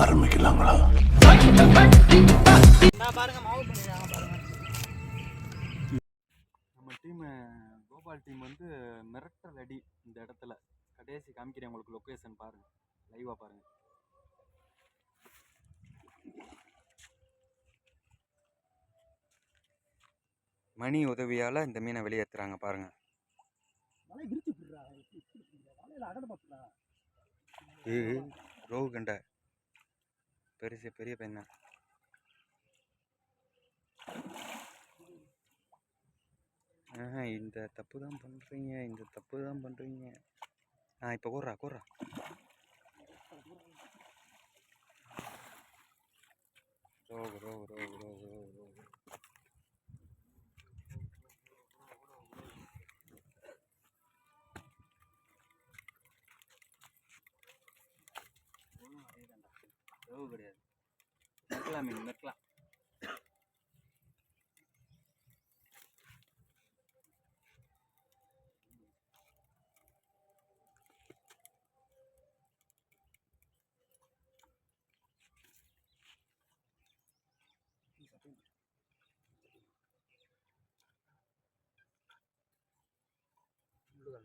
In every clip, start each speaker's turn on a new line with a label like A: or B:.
A: ஆரம்பிக்கலாங்களா
B: நான் பாருங்க மாவு பண்ணிடுறாங்க பாருங்க
C: நம்ம டீம் கோபால் டீம் வந்து மிரட்டல் அடி இந்த இடத்துல கடைசி காமிக்கிறேன் உங்களுக்கு லொக்கேஷன் பாருங்க லைவாக பாருங்க மணி உதவியால் இந்த மீனை வெளியேற்றுறாங்க பாருங்க
B: மலை விரிச்சு விடுறா வலையில அகட பார்த்துடா
C: இது ரோகு கண்டை பெருசு பெரிய பையன் தான். இந்த தப்பு தான் பண்ணுறீங்க இந்த தப்பு தான் பண்ணுறீங்க ஆ இப்போ கூடுறா கூடுறா ரோகு ரோகு ரோகு ரோகு ரோகு ரோகு கிடையாது மெர்க்கலாம் மீன் மெர்க்கலாம் சும்மா அப்படியே குடுறா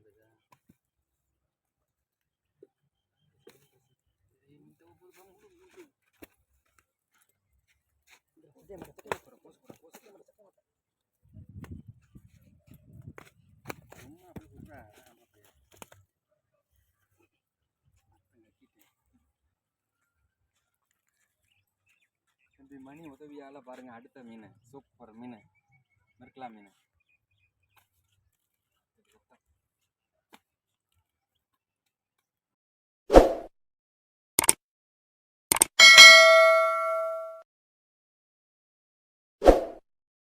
C: அப்படியே தம்பி மணி உதவியால் பாருங்கள் அடுத்த மீன் சூப்பர் மீன் மெர்க்கலா மீன்